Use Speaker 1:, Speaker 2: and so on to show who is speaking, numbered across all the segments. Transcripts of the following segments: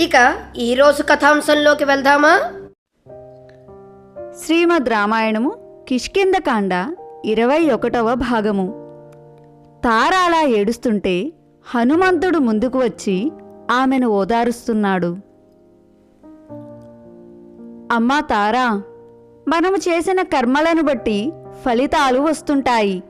Speaker 1: ఇక ఈరోజు కథాంశంలోకి వెళ్దామా?
Speaker 2: శ్రీమద్ రామాయణము కిష్కిందకాండ ఇరవై ఒకటవ భాగము. తార అలా ఏడుస్తుంటే హనుమంతుడు ముందుకు వచ్చి ఆమెను ఓదారుస్తున్నాడు. అమ్మా తారా మనము చేసిన కర్మలను బట్టి ఫలితాలు వస్తుంటాయి.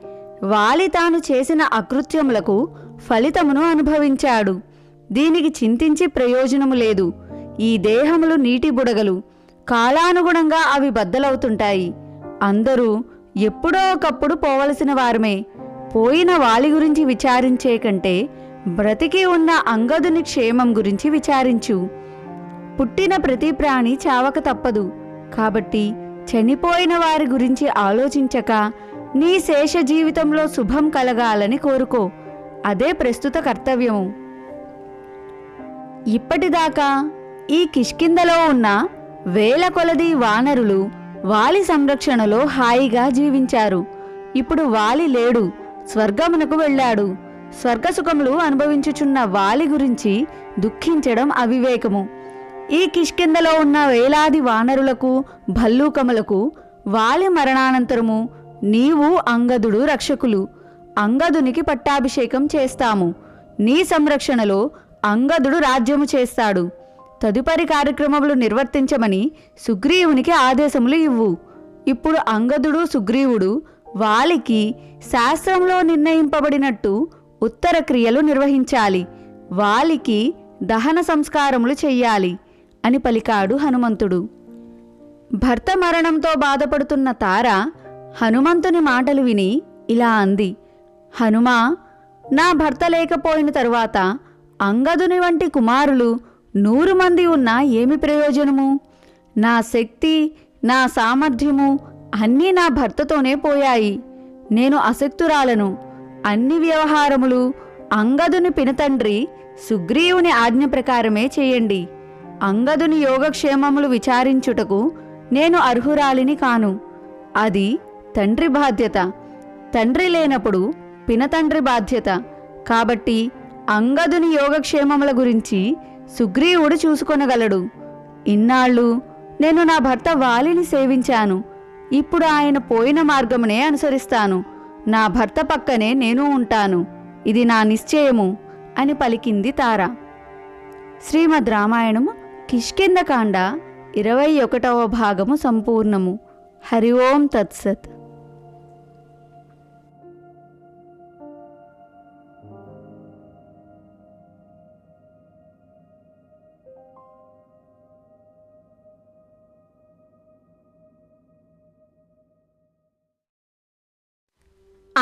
Speaker 2: వాలి తాను చేసిన అకృత్యములకు ఫలితమును అనుభవించాడు. దీనికి చింతించి ప్రయోజనము లేదు. ఈ దేహములు నీటి బుడగలు కాలానుగుణంగా అవి బద్దలవుతుంటాయి. అందరూ ఎప్పుడో ఒకప్పుడు పోవలసిన వారమే. పోయిన వాలి గురించి విచారించే కంటే బ్రతికి ఉన్న అంగదుని క్షేమం గురించి విచారించు. పుట్టిన ప్రతి ప్రాణి చావక తప్పదు. కాబట్టి చనిపోయిన వారి గురించి ఆలోచించక నీ శేష జీవితంలో శుభం కలగాలని కోరుకో. అదే ప్రస్తుత కర్తవ్యము. ఇప్పటిదాకా ఈ కిష్కిందలో ఉన్న వేల కొలది వానరులు వాలి సంరక్షణలో హాయిగా జీవించారు. ఇప్పుడు వాలి లేడు స్వర్గమునకు వెళ్ళాడు. స్వర్గసుఖములు అనుభవించుచున్న వాలి గురించి దుఃఖించడం అవివేకము. ఈ కిష్కిందలో ఉన్న వేలాది వానరులకు భల్లూకములకు వాలి మరణానంతరము నీవు అంగదుడు రక్షకులు. అంగదునికి పట్టాభిషేకం చేస్తాము. నీ సంరక్షణలో అంగదుడు రాజ్యము చేస్తాడు. తదుపరి కార్యక్రమములు నిర్వర్తించమని సుగ్రీవునికి ఆదేశములు ఇవ్వు. ఇప్పుడు అంగదుడు సుగ్రీవుడు వాలికి శాస్త్రంలో నిర్ణయింపబడినట్టు ఉత్తర క్రియలు నిర్వహించాలి. వాలికి దహన సంస్కారములు చెయ్యాలి అని పలికాడు హనుమంతుడు. భర్త మరణంతో బాధపడుతున్న తార హనుమంతుని మాటలు విని ఇలా అంది. హనుమా నా భర్త లేకపోయిన తరువాత అంగదుని వంటి కుమారులు నూరు మంది ఉన్నా ఏమి ప్రయోజనము? నా శక్తి నా సామర్థ్యము అన్నీ నా భర్తతోనే పోయాయి. నేను అశక్తురాలను. అన్ని వ్యవహారములు అంగదుని పినతండ్రి సుగ్రీవుని ఆజ్ఞ ప్రకారమే చేయండి. అంగదుని యోగక్షేమములు విచారించుటకు నేను అర్హురాలిని కాను. అది తండ్రి బాధ్యత. తండ్రి లేనప్పుడు పినతండ్రి బాధ్యత. కాబట్టి అంగదుని యోగక్షేమముల గురించి సుగ్రీవుడు చూసుకొనగలడు. ఇన్నాళ్ళు నేను నా భర్త వాలిని సేవించాను. ఇప్పుడు ఆయన పోయిన మార్గమునే అనుసరిస్తాను. నా భర్త పక్కనే నేను ఉంటాను. ఇది నా నిశ్చయము అని పలికింది తార. శ్రీమద్ రామాయణము కిష్కిందకాండ ఇరవై ఒకటవ భాగము సంపూర్ణము. హరి ఓం తత్సత్.